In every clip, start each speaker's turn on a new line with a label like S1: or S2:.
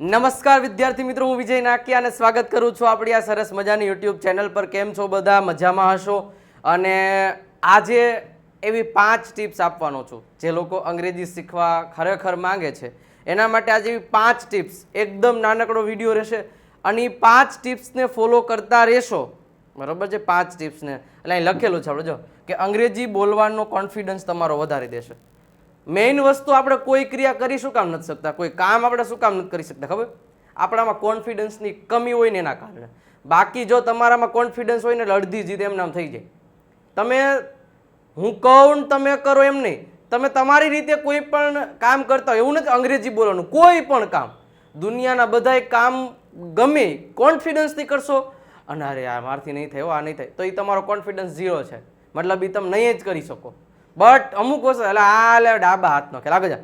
S1: નમસ્કાર વિદ્યાર્થી મિત્રો, હું વિજય નાકિયા અને સ્વાગત કરું છું આપણી આ સરસ મજાની યુટ્યુબ ચેનલ પર. કેમ છો બધા? મજામાં હશો? અને આજે એવી પાંચ ટિપ્સ આપવાનો છું જે લોકો અંગ્રેજી શીખવા ખરેખર માંગે છે. એના માટે આજે એવી પાંચ ટિપ્સ, એકદમ નાનકડો વીડિયો રહેશે અને એ પાંચ ટિપ્સને ફોલો કરતા રહેશો. બરાબર છે? પાંચ ટિપ્સને. એટલે અહીં લખેલું છે આપણે, જો, કે અંગ્રેજી બોલવાનો કોન્ફિડન્સ તમારો વધારી દેશે. મેઇન વસ્તુ આપણે કોઈ ક્રિયા કરી શું કામ નથી શકતા? કોઈ કામ આપણે શું કામ નથી કરી શકતા, ખબર? આપણામાં કોન્ફિડન્સની કમી હોય ને એના કારણે. બાકી જો તમારામાં કોન્ફિડન્સ હોય ને એટલે અડધી જીત એમ નામ થઈ જાય. તમે, હું કહું તમે કરો એમ નહીં. તમે તમારી રીતે કોઈ પણ કામ કરતા હોય, એવું નથી અંગ્રેજી બોલવાનું, કોઈ પણ કામ. દુનિયાના બધાય કામ ગમે કોન્ફિડન્સથી કરશો. અને અરે આ મારથી નહીં થયો, આ નહીં થાય. તો એ તમારો કોન્ફિડન્સ ઝીરો છે. મતલબ એ તમે નહીં જ કરી શકો. બટ અમુક વસ્તુ એટલે આ લે ડાબા હાથનો ખેલ આગળ જા.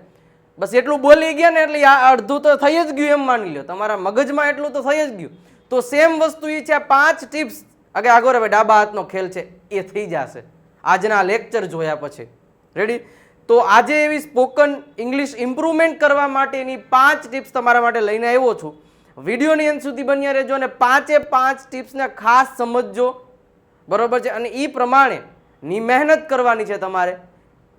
S1: બસ એટલું બોલી ગયા ને એટલે આ અડધું તો થઈ જ ગયું એમ માની લો તમારા મગજમાં એટલું તો થઈ જ ગયું. તો સેમ વસ્તુ એ છે આ પાંચ ટિપ્સ આગળ આગળ હવે ડાબા હાથનો ખેલ છે એ થઈ જશે. આજના લેક્ચર જોયા પછી. રેડી તો આજે એવી સ્પોકન ઇંગ્લિશ ઇમ્પ્રુવમેન્ટ કરવા માટેની પાંચ ટિપ્સ તમારા માટે લઈને આવ્યો છું. વિડીયોની અંત સુધી બન્યા રહેજો અને પાંચે પાંચ ટિપ્સને ખાસ સમજજો. બરોબર છે? અને એ પ્રમાણે ની મહેનત કરવાની છે તમારે.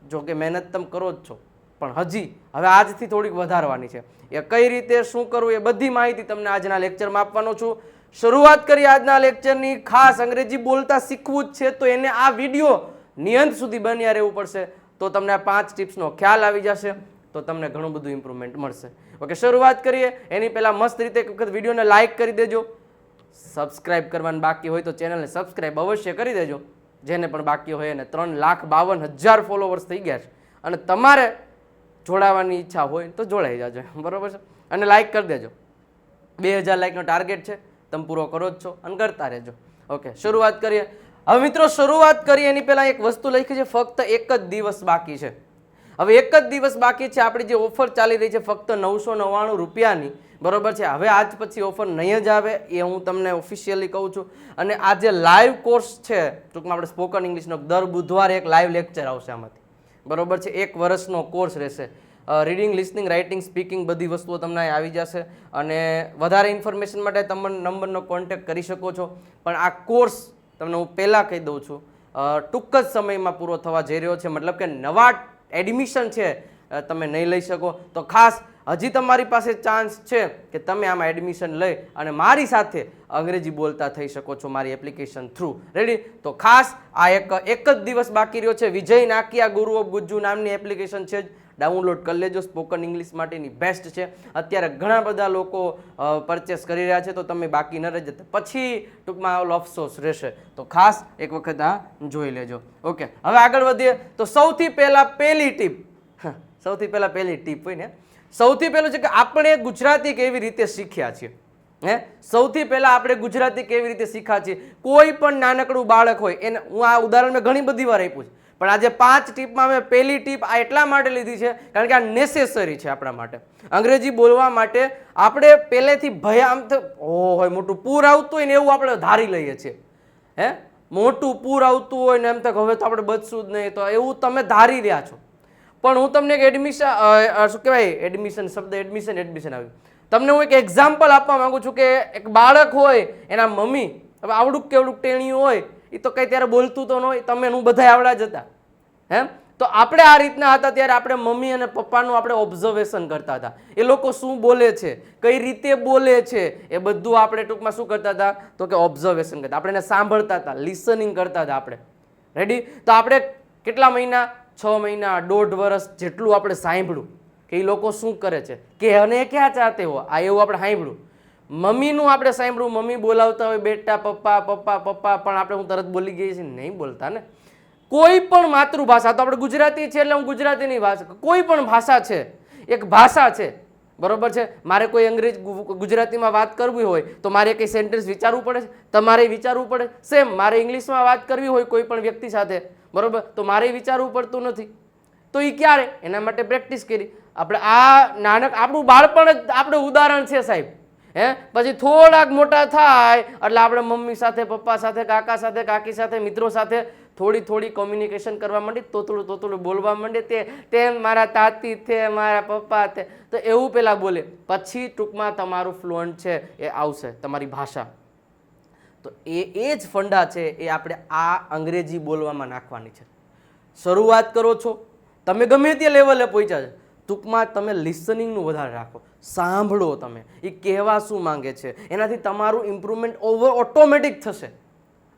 S1: જો કે મહેનત તમે કરો જ છો. પણ હજી, હવે આજથી થોડીક વધારવાની છે. એ કઈ રીતે, શું કરવું, એ બધી માહિતી તમને આજના લેક્ચરમાં આપવાનો છું. શરૂઆત કરી આજના લેક્ચરની. ખાસ અંગ્રેજી બોલતા શીખવું જ છે, તો એને આ વીડિયો નિયંત સુધી બન્યા રહેવું પડશે. તો તમને આ પાંચ ટિપ્સનો ખ્યાલ આવી જશે, તો તમને ઘણું બધું ઇમ્પ્રુવમેન્ટ મળશે. ઓકે, શરૂઆત કરીએ. એની પહેલાં મસ્ત રીતે એક વખત વિડીયોને લાઇક કરી દેજો. સબસ્ક્રાઇબ કરવાનું બાકી હોય તો ચેનલને સબસ્ક્રાઇબ અવશ્ય કરી દેજો. જેને પણ બાકી હોય એને ત્રણ લાખ બાવન હજાર ફોલોવર્સ થઈ ગયા છે. અને તમારે જોડાવાની ઈચ્છા હોય તો જોડાઈ જાજો. બરોબર છે? અને લાઇક કરી દેજો. બે હજાર લાઇકનો ટાર્ગેટ છે. તમે પૂરો કરો જ છો અને કરતા રહેજો. ઓકે શરૂઆત કરીએ. હવે મિત્રો, શરૂઆત કરીએ. એની પહેલાં એક વસ્તુ લખી છે, ફક્ત એક જ દિવસ બાકી છે. હવે એક જ દિવસ બાકી છે. આપણી જે ઓફર ચાલી રહી છે, ફક્ત નવસો નવ્વાણું રૂપિયાની. બરોબર છે? હવે આજ પછી ઓફર નહીં જ આવે એ હું તમને ઓફિશિયલી કહું છું. અને આ જે લાઈવ કોર્સ છે, ટૂંકમાં આપણે સ્પોકન ઇંગ્લિશનો દર બુધવારે એક લાઈવ લેક્ચર આવશે આમાંથી. બરોબર છે? એક વર્ષનો કોર્સ રહેશે. રીડિંગ લિસનિંગ રાઇટિંગ સ્પીકિંગ બધી વસ્તુઓ તમને આવી જશે. અને વધારે ઇન્ફોર્મેશન માટે તમે નંબરનો કોન્ટેક્ટ કરી શકો છો. પણ આ કોર્સ તમને હું પહેલાં કહી દઉં છું. ટૂંક જ સમયમાં પૂરો થવા જઈ રહ્યો છે. મતલબ કે નવા એડમિશન છે તમે નહીં લઈ શકો. તો ખાસ હજી તમારી પાસે ચાન્સ છે કે તમે આમાં એડમિશન લઈ અને મારી સાથે અંગ્રેજી બોલતા થઈ શકો છો મારી એપ્લિકેશન થ્રુ રેડી તો ખાસ આ એક એક જ દિવસ બાકી રહ્યો છે. વિજય નાકિયા ગુરુ ઓફ ગુજ્જુ નામની એપ્લિકેશન છે જ. ડાઉનલોડ કરી લેજો. સ્પોકન ઇંગ્લિશ માટેની બેસ્ટ છે. અત્યારે ઘણા બધા લોકો પરચેસ કરી રહ્યા છે. તો તમે બાકી ન રહી પછી ટૂંકમાં આવેલો અફસોસ રહેશે. તો ખાસ એક વખત આ જોઈ લેજો. ઓકે હવે આગળ વધીએ. તો સૌથી પહેલાં પહેલી ટીપ સૌથી પહેલાં પહેલી ટીપ હોય ને. સૌથી પહેલું છે કે આપણે ગુજરાતી કેવી રીતે શીખ્યા છીએ? હે? સૌથી પહેલાં આપણે ગુજરાતી કેવી રીતે શીખ્યા છીએ? કોઈ પણ નાનકડું બાળક હોય, એને હું આ ઉદાહરણ મેં ઘણી બધી વાર આપ્યું છે. પણ આજે પાંચ ટીપમાં મેં પહેલી ટીપ આ એટલા માટે લીધી છે, કારણ કે આ નેસેસરી છે આપણા માટે. અંગ્રેજી બોલવા માટે આપણે પહેલેથી ભય આમ તો હોય, મોટું પૂર આવતું હોય ને એવું આપણે ધારી લઈએ છીએ. હે? મોટું પૂર આવતું હોય ને એમ તો હવે તો આપણે બચશું જ નહીં, તો એવું તમે ધારી રહ્યા છો. પણ હું તમને એક એડમિશન શું કહેવાય? એડમિશન શબ્દ એડમિશન એડમિશન આવ્યું. તમને હું એક એક્ઝામ્પલ આપવા માંગુ છું કે એક બાળક હોય, એના મમ્મી, હવે આવડુંક કેવડુંક ટેણિયું હોય એ તો કંઈ ત્યારે બોલતું તો ન હોય, તમે હું બધા આવડા જ હતા. હે? તો આપણે આ રીતના હતા ત્યારે આપણે મમ્મી અને પપ્પાનું આપણે ઓબ્ઝર્વેશન કરતા હતા. એ લોકો શું બોલે છે? કઈ રીતે બોલે છે? એ બધું આપણે ટૂંકમાં શું કરતા હતા? તો કે ઓબ્ઝર્વેશન કરતા. આપણે એને સાંભળતા હતા લિસનિંગ કરતા હતા આપણે. રેડી તો આપણે કેટલા મહિના છ મહિના, દોઢ વર્ષ જેટલું આપણે સાંભળ્યું કે એ લોકો શું કરે છે? કે અને ક્યાં ચાહતે હો આ એવું આપણે સાંભળ્યું. મમ્મીનું આપણે સાંભળ્યું, મમ્મી બોલાવતા હોય, બેટા, પપ્પા પપ્પા પપ્પા, પણ આપણે હું તરત બોલી ગઈ છીએ, નહીં બોલતા ને? કોઈ પણ માતૃભાષા, તો આપણે ગુજરાતી છે એટલે હું ગુજરાતીની ભાષા, કોઈ પણ ભાષા છે, એક ભાષા છે બરોબર છે? મારે કોઈ અંગ્રેજ ગુજરાતીમાં વાત કરવી હોય તો મારે કંઈ સેન્ટેન્સ વિચારવું પડે તમારે વિચારવું પડે? સેમ મારે ઇંગ્લિશમાં વાત કરવી હોય કોઈ પણ વ્યક્તિ સાથે. બરોબર? તો મારે વિચારવું પડતું નથી. તો એ ક્યારે? એના માટે પ્રેક્ટિસ કરી. આપણે આ નાનક, આપણું બાળપણ જ આપણે ઉદાહરણ છે સાહેબ. હે? પછી થોડાક મોટા થાય એટલે આપણે મમ્મી સાથે, પપ્પા સાથે, કાકા સાથે, કાકી સાથે, મિત્રો સાથે થોડી થોડી કોમ્યુનિકેશન કરવા માંડી તોતળું તોતળું બોલવા માંડે, તે તેમ મારા તાતી તે, મારા પપ્પા તે. તો એવું પહેલાં બોલે, પછી ટૂંકમાં તમારું ફ્લુઅન્ટ છે એ આવશે, તમારી ભાષા. તો એ એ જ ફંડા છે એ આપણે આ અંગ્રેજી બોલવામાં નાખવાની છે. શરૂઆત કરો છો, તમે ગમે તે લેવલે પહોંચ્યા છે, ટૂંકમાં તમે લિસનિંગનું વધારે રાખો. સાંભળો તમે, એ કહેવા શું માંગે છે? એનાથી તમારું ઇમ્પ્રુવમેન્ટ ઓવર ઓટોમેટિક થશે.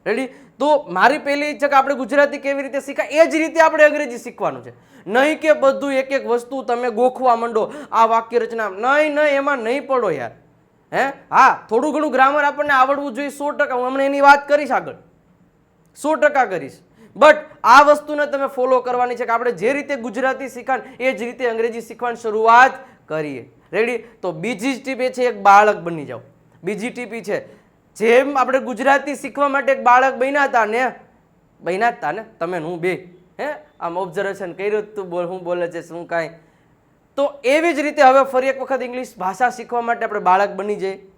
S1: રેડી તો મારી પહેલી ઈચ્છા કે આપણે ગુજરાતી કેવી રીતે શીખાય? એ જ રીતે આપણે અંગ્રેજી શીખવાનું છે. નહીં કે બધું એક એક વસ્તુ તમે ગોખવા માંડો, આ વાક્ય રચના. નહીં નહીં, એમાં નહીં પડો યાર. હે? હા, થોડું ઘણું ગ્રામર આપણને આવડવું જોઈએ સો ટકા. હું હમણાં એની વાત કરીશ આગળ. સો ટકા કરીશ. બટ આ વસ્તુને તમે ફોલો કરવાની છે કે આપણે જે રીતે ગુજરાતી શીખાણ એ જ રીતે અંગ્રેજી શીખવાની શરૂઆત કરીએ. રેડી તો બીજી જ ટીપ એ છે એક બાળક બની જાઓ. બીજી ટીપી છે જેમ આપણે ગુજરાતી શીખવા માટે એક બાળક બન્યા ને, બન્યા હતા ને, તમે હું બે, હે? આમ ઓબ્ઝર્વેશન કર્યું તું, બોલ, હું બોલે છે, શું કાંઈ. તો એવી જ રીતે હવે ફરી એક વખત ઇંગ્લિશ ભાષા શીખવા માટે આપણે બાળક બની જઈએ.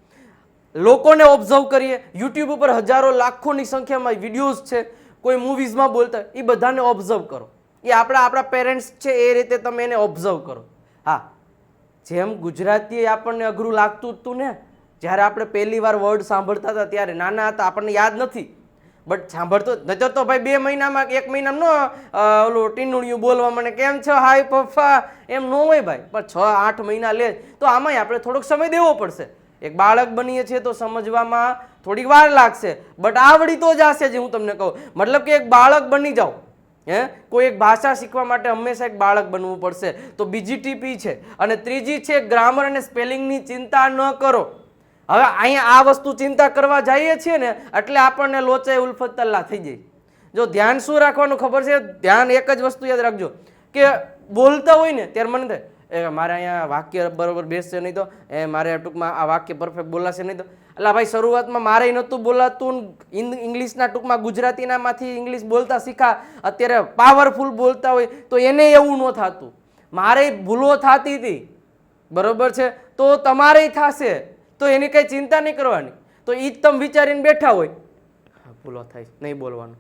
S1: લોકોને ઓબ્ઝર્વ કરીએ. યુટ્યુબ ઉપર હજારો, લાખોની સંખ્યામાં વિડીયોઝ છે. કોઈ મૂવીઝમાં બોલતા એ બધાને ઓબ્ઝર્વ કરો. એ આપણા આપણા પેરેન્ટ્સ છે, એ રીતે તમે એને ઓબ્ઝર્વ કરો. હા. જેમ ગુજરાતી આપણને અઘરું લાગતું હતું ને જ્યારે આપણે પહેલી વાર વર્ડ સાંભળતા હતા ત્યારે નાના હતા, આપણને યાદ નથી. બટ સાંભળતો, નજર તો ભાઈ બે મહિનામાં એક મહિનામાં ન ઓલું ટીનુડિયું બોલવા મને કેમ છો? હાય પપ્પા. એમ ન હોય ભાઈ. પણ છ, આઠ મહિના લે, તો આમાંય આપણે થોડોક સમય દેવો પડશે. એક બાળક બનીએ છીએ તો સમજવામાં થોડીક વાર લાગશે. બટ આવડી તો જ હશે જે, હું તમને કહું. મતલબ કે એક બાળક બની જાઓ. હે? કોઈ એક ભાષા શીખવા માટે હંમેશા એક બાળક બનવું પડશે. તો બીજી ટીપી છે. અને ત્રીજી છે ગ્રામર અને સ્પેલિંગની ચિંતા ન કરો. હવે અહીંયા આ વસ્તુ ચિંતા કરવા જઈએ છીએ ને, એટલે આપણને લોચાઈ ઉલ્ફતલ્લા થઈ જાય. જો ધ્યાન શું રાખવાનું ખબર છે? ધ્યાન એક જ વસ્તુ યાદ રાખજો. કે બોલતા હોય ને, ત્યારે મને થાય, એ મારે અહીંયા વાક્ય બરોબર બેસશે નહીં તો, એ મારે ટૂંકમાં આ વાક્ય પરફેક્ટ બોલાશે નહીં તો. એટલે ભાઈ, શરૂઆતમાં મારે નહોતું બોલાતું ઇંગ- ઇંગ્લિશના ટૂંકમાં ગુજરાતીનામાંથી ઇંગ્લિશ બોલતા શીખા. અત્યારે પાવરફુલ બોલતા હોય, તો એને એવું ન થતું. મારે ભૂલો થતી હતી. બરોબર છે? તો તમારે થશે. તો એની કંઈ ચિંતા નહીં કરવાની. તો એ જ તમે વિચારીને બેઠા હોય. હા, ભૂલો થાય નહીં બોલવાનું.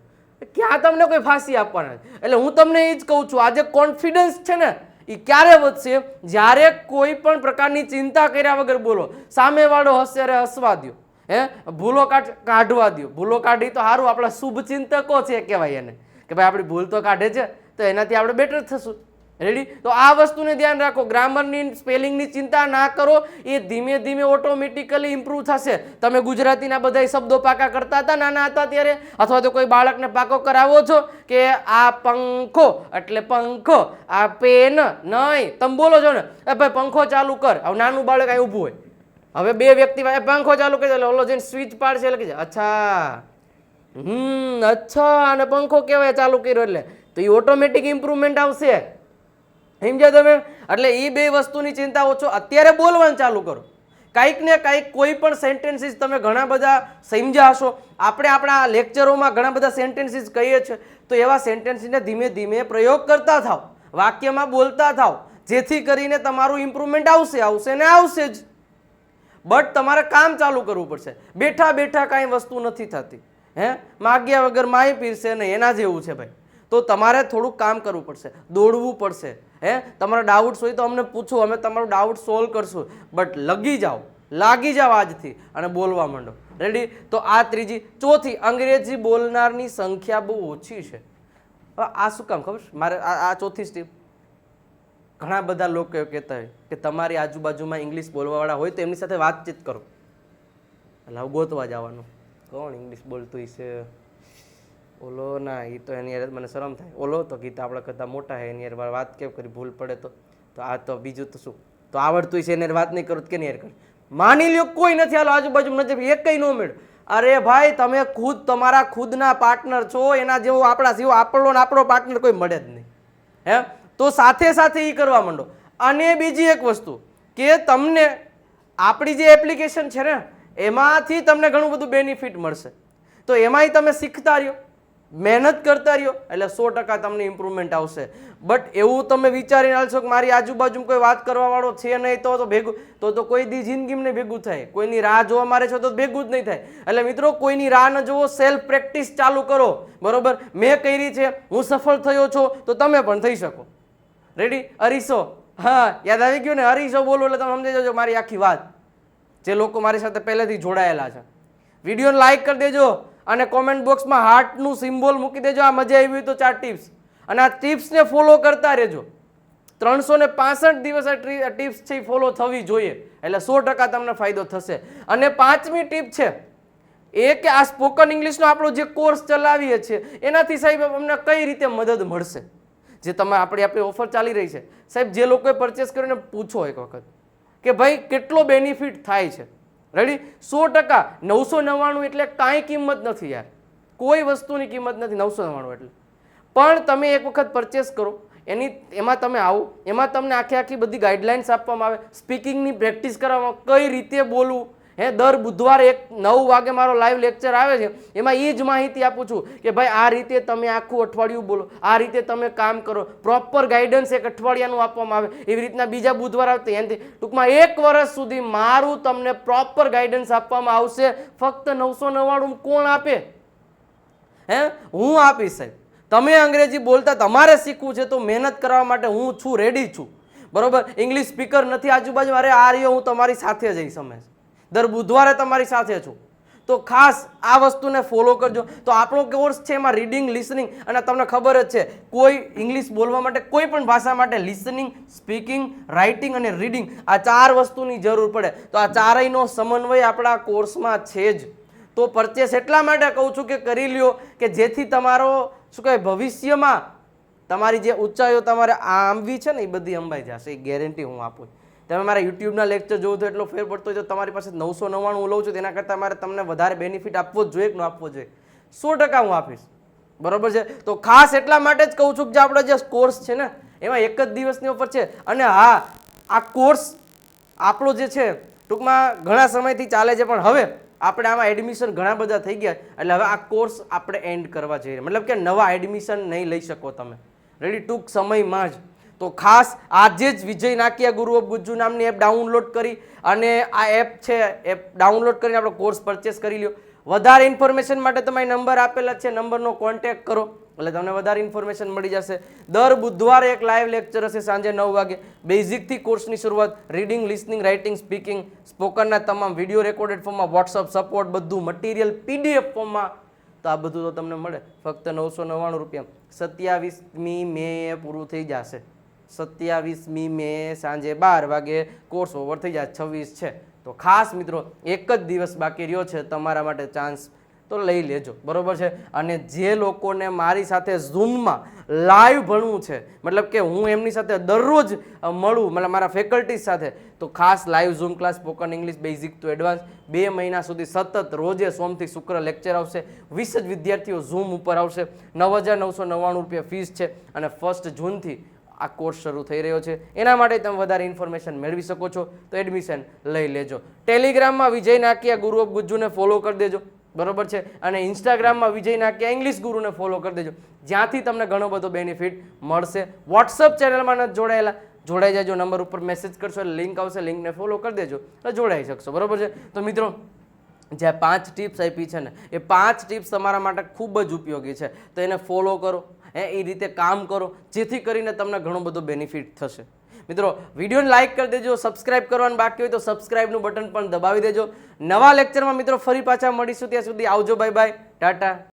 S1: ક્યાં તમને કોઈ ફાંસી આપવાના એટલે હું તમને એ જ કહું છું આજે કોન્ફિડન્સ છે ને એ ક્યારે વધશે? જ્યારે કોઈ પણ પ્રકારની ચિંતા કર્યા વગર બોલો. સામેવાળો હશે અરે હસવા દ્યો. હે? ભૂલો કાઢ કાઢવા દ્યો. ભૂલો કાઢી તો સારું આપણા શુભ ચિંતકો છે કહેવાય એને. કે ભાઈ આપણી ભૂલ તો કાઢે છે તો એનાથી આપણે બેટર થશું. રેડી તો આ વસ્તુને ધ્યાન રાખો. ગ્રામરની સ્પેલિંગની ચિંતા ના કરો. એ ધીમે ધીમે ઓટોમેટિકલી ઇમ્પ્રૂવ થશે. તમે ગુજરાતીના બધા શબ્દો પાકા કરતા હતા, નાના હતા ત્યારે? અથવા તો કોઈ બાળકને પાકો કરાવો છો કે આ પંખો, એટલે પંખો, આ પેન નહીં. તમે બોલો છો ને, એ ભાઈ પંખો ચાલુ કર. હવે નાનું બાળક અહીં ઊભું હોય. હવે બે વ્યક્તિ પંખો ચાલુ કરી એટલે ઓલો જઈને સ્વિચ પાડશે એટલે કે અચ્છા. હમ, અચ્છા, અને પંખો કહેવાય ચાલુ કર્યો એટલે. તો એ ઓટોમેટિક ઇમ્પ્રુવમેન્ટ આવશે. સમજ્યા તમે? એટલે એ બે વસ્તુની ચિંતા ઓછો. અત્યારે બોલવાનું ચાલુ કરો. કાંઈક ને કાંઈક કોઈ પણ સેન્ટેન્સીસ તમે ઘણા બધા સમજ્યા હશો. આપણે આપણા લેક્ચરોમાં ઘણા બધા સેન્ટેન્સીસ કહીએ છીએ. તો એવા સેન્ટેન્સીને ધીમે ધીમે પ્રયોગ કરતા થાવ વાક્યમાં બોલતા થાવ જેથી કરીને તમારું ઇમ્પ્રુવમેન્ટ આવશે આવશે ને આવશે જ. બટ તમારે કામ ચાલુ કરવું પડશે. બેઠા બેઠા કાંઈ વસ્તુ નથી થતી. હે? માગ્યા વગર માય પીરશે ને એના જેવું છે ભાઈ. તો તમારે થોડુંક કામ કરવું પડશે, દોડવું પડશે, હે? તમારા ડાઉટ્સ હોય તો અમને પૂછો, અમે તમારું ડાઉટ સોલ્વ કરશું. બટ લગી જાઓ, લાગી જાઓ આજથી અને બોલવા માંડો. રેડી તો આ ત્રીજી, ચોથી, અંગ્રેજી બોલનારની સંખ્યા બહુ ઓછી છે. આ શું કામ, ખબર? મારે આ ચોથી સ્ટીપ ઘણા બધા લોકો કહેતા હોય કે તમારી આજુબાજુમાં ઇંગ્લિશ બોલવાવાળા હોય તો એમની સાથે વાતચીત કરો. એટલે ગોતવા જવાનું. કોણ ઇંગ્લિશ બોલતું છે ઓલો, ના એ તો એની યાર મને શરમ થાય. ઓલો તો ગીતા આપણા કરતાં મોટા હે, એની યાર વાત કેમ કરી, ભૂલ પડે તો? તો આ તો બીજું તો શું? તો આવડતું છે, એને વાત નહીં કરું કેની યાર કરી? માની લ્યો, કોઈ નથી હાલો આજુબાજુ નજર એક ન મેળ અરે ભાઈ, તમે ખુદ, તમારા ખુદના પાર્ટનર છો, એના જેવો આપણા જેવો આપણો ને આપણો પાર્ટનર કોઈ મળે જ નહીં. હે? તો સાથે સાથે એ કરવા માંડો. અને બીજી એક વસ્તુ, કે તમને આપણી જે એપ્લિકેશન છે ને, એમાંથી તમને ઘણું બધું બેનિફિટ મળશે. તો એમાંય તમે શીખતા રહ્યો. મહેનત કરતા રહ્યો, એટલે સો ટકા તમને ઇમ્પ્રુવમેન્ટ આવશે. બટ એવું તમે વિચારીને હાલશો કે મારી આજુબાજુ કોઈ વાત કરવા વાળો છે નહીં, તો ભેગું, તો તો કોઈ દી જિંદગીમને ભેગું થાય. કોઈની રાહ જોવા મારે છો તો ભેગું જ નહીં થાય. એટલે મિત્રો, કોઈની રાહ ન જોવો સેલ્ફ પ્રેક્ટિસ ચાલુ કરો. બરોબર? મેં કરી છે, હું સફળ થયો છો, તો તમે પણ થઈ શકો. રેડી અરીસો. હા, યાદ આવી ગયું ને? અરીસો બોલો એટલે તમે સમજી જજો મારી આખી વાત. જે લોકો મારી સાથે પહેલેથી જોડાયેલા છે. વિડીયોને લાઈક કરી દેજો. અને કોમેન્ટ બોક્સમાં હાર્ટનું સિમ્બોલ મૂકી દેજો. આ મજા આવી હોય તો ચાર ટિપ્સ અને આ ટિપ્સને ફોલો કરતા રહેજો. ત્રણસો ને પાસઠ દિવસ આ ટિપ્સ છે એ ફોલો થવી જોઈએ. એટલે સો ટકા તમને ફાયદો થશે. અને પાંચમી ટીપ છે, એ કે આ સ્પોકન ઇંગ્લિશનો આપણો જે કોર્સ ચલાવીએ છીએ, એનાથી સાહેબ અમને કઈ રીતે મદદ મળશે? જે તમે આપણી આપણી ઓફર ચાલી રહી છે. સાહેબ, જે લોકોએ પરચેસ કરીને પૂછો એક વખત કે ભાઈ, કેટલો બેનિફિટ થાય છે? રેડી સો ટકા. નવસો નવ્વાણું એટલે કાંઈ કિંમત નથી યાર. કોઈ વસ્તુની કિંમત નથી. નવસો નવ્વાણું એટલે. પણ તમે એક વખત પરચેસ કરો. એની, એમાં તમે આવો. એમાં તમને આખી આખી બધી ગાઈડલાઇન્સ આપવામાં આવે. સ્પીકિંગની પ્રેક્ટિસ કરવામાં કઈ રીતે બોલવું? હે, દર બુધવારે એક નવ વાગે મારો લાઈવ લેક્ચર આવે છે, એમાં એ જ માહિતી આપું છું કે ભાઈ આ રીતે તમે આખું અઠવાડિયું બોલો, આ રીતે તમે કામ કરો. પ્રોપર ગાઈડન્સ એક અઠવાડિયાનું આપવામાં આવે. એવી રીતના બીજા બુધવાર આવતી એનાથી ટૂંકમાં એક વર્ષ સુધી મારું તમને પ્રોપર ગાઈડન્સ આપવામાં આવશે. ફક્ત નવસો નવ્વાણું કોણ આપે? હે, હું આપીશ સાહેબ. તમે અંગ્રેજી બોલતા તમારે શીખવું છે તો મહેનત કરવા માટે હું છું રેડી છું. બરોબર? ઇંગ્લિશ સ્પીકર નથી, આજુબાજુ અરે આ રહ્યો, હું તમારી સાથે જઈશ હંમેશા. દર બુધવારે તમારી સાથે છું. તો ખાસ આ વસ્તુને ફોલો કરજો. તો આપણો કોર્સ છે એમાં રીડિંગ લિસનિંગ અને તમને ખબર જ છે, કોઈ ઇંગ્લિશ બોલવા માટે, કોઈ પણ ભાષા માટે લિસનિંગ સ્પીકિંગ રાઇટિંગ અને રીડિંગ આ ચાર વસ્તુની જરૂર પડે. તો આ ચારેયનો સમન્વય આપણા કોર્સમાં છે જ. તો પરચેસ એટલા માટે કહું છું કે કરી લ્યો કે જેથી તમારો, શું કહેવાય, ભવિષ્યમાં તમારી જે ઊંચાઈઓ તમારે આંબવી છે ને એ બધી અંબાઈ જશે. એ ગેરંટી હું આપું છું. તમે મારા યુટ્યુબના લેક્ચર જોવો તો એટલો ફેર પડતો તો તમારી પાસે નવસો નવ્વાણું હું લઉં છું, તેના કરતાં મારે તમને વધારે બેનિફિટ આપવો જ જોઈએ કે ન આપવો જોઈએ? સો ટકા હું આપીશ. બરોબર છે? તો ખાસ એટલા માટે જ કહું છું કે જે આપણો જે કોર્સ છે ને, એમાં એક જ દિવસની ઓફર છે. અને હા, આ કોર્સ આપણો જે છે, ટૂંકમાં ઘણા સમયથી ચાલે છે, પણ હવે આપણે આમાં એડમિશન ઘણા બધા થઈ ગયા. એટલે હવે આ કોર્સ આપણે એન્ડ કરવા જઈએ. મતલબ કે નવા એડમિશન નહીં લઈ શકો તમે. રેડી ટૂંક સમયમાં જ. તો ખાસ આજે જ વિજય નાકિયા ગુરુ ઓફ ગુજ્જુ નામની એપ ડાઉનલોડ કરી અને આ એપ છે એપ ડાઉનલોડ કરીને આપણો કોર્સ પરચેસ કરી લ્યો. વધારે ઇન્ફોર્મેશન માટે તમારે નંબર આપેલા છે નંબરનો કોન્ટેક્ટ કરો. એટલે તમને વધારે ઇન્ફોર્મેશન મળી જશે. દર બુધવારે એક લાઈવ લેક્ચર હશે સાંજે નવ વાગે. બેઝિકથી કોર્સની શરૂઆત રીડિંગ લિસનિંગ રાઇટિંગ સ્પીકિંગ સ્પોકનના તમામ વીડિયો રેકોર્ડેડ ફોર્મમાં વોટ્સઅપ સપોર્ટ બધું મટીરિયલ પીડીએફ ફોર્મમાં તો આ બધું તો તમને મળે. ફક્ત નવસો નવ્વાણું રૂપિયા. સત્યાવીસમી મે પૂરું થઈ જશે. સત્યાવીસમી મે સાંજે બાર વાગે કોર્સ ઓવર થઈ જાય, છવ્વીસ છે. તો ખાસ મિત્રો, એક જ દિવસ બાકી રહ્યો છે, તમારા માટે ચાન્સ તો લઈ લેજો, બરોબર છે? અને જે લોકોને મારી સાથે ઝૂમમાં લાઈવ ભણવું છે, મતલબ કે હું એમની સાથે દરરોજ મળું, મતલબ મારા ફેકલ્ટીઝ સાથે, તો ખાસ live Zoom class spoken English basic to advance બે મહિના સુધી સતત રોજે સોમથી શુક્ર લેક્ચર આવશે, વીસ જ વિદ્યાર્થીઓ ઝૂમ ઉપર આવશે, નવ હજાર નવસો નવ્વાણું રૂપિયા ફીસ છે, અને ફર્સ્ટ જૂનથી આ કોર્સ શરૂ થઈ રહ્યો છે. એના માટે તમે વધારે ઇન્ફોર્મેશન મેળવી શકો છો. તો એડમિશન લઈ લેજો. ટેલિગ્રામમાં વિજય નાકિયા ગુરુ ઓફ ગુજ્જુને ફોલો કરી દેજો. બરોબર છે? અને ઇન્સ્ટાગ્રામમાં વિજય નાકિયા ઇંગ્લિશ ગુરુને ફોલો કરી દેજો. જ્યાંથી તમને ઘણો બધો બેનિફિટ મળશે. વોટ્સઅપ ચેનલમાં નથી જોડાયેલા? જોડાઈ જાજો. નંબર ઉપર મેસેજ કરશો એટલે લિંક આવશે લિંકને ફોલો કરી દેજો. એટલે જોડાઈ શકશો. બરોબર છે? તો મિત્રો, જે પાંચ ટિપ્સ આપી છે ને, એ પાંચ ટિપ્સ તમારા માટે ખૂબ જ ઉપયોગી છે. તો એને ફોલો કરો. એ એ રીતે કામ કરો, જેથી કરીને તમને ઘણો બધો બેનિફિટ થશે. મિત્રો, વિડીયોને લાઇક કરી દેજો સબસ્ક્રાઇબ કરવાનું બાકી હોય તો સબસ્ક્રાઇબનું બટન પણ દબાવી દેજો. નવા લેક્ચરમાં મિત્રો ફરી પાછા મળીશું, ત્યાં સુધી આવજો બાય બાય ટાટા.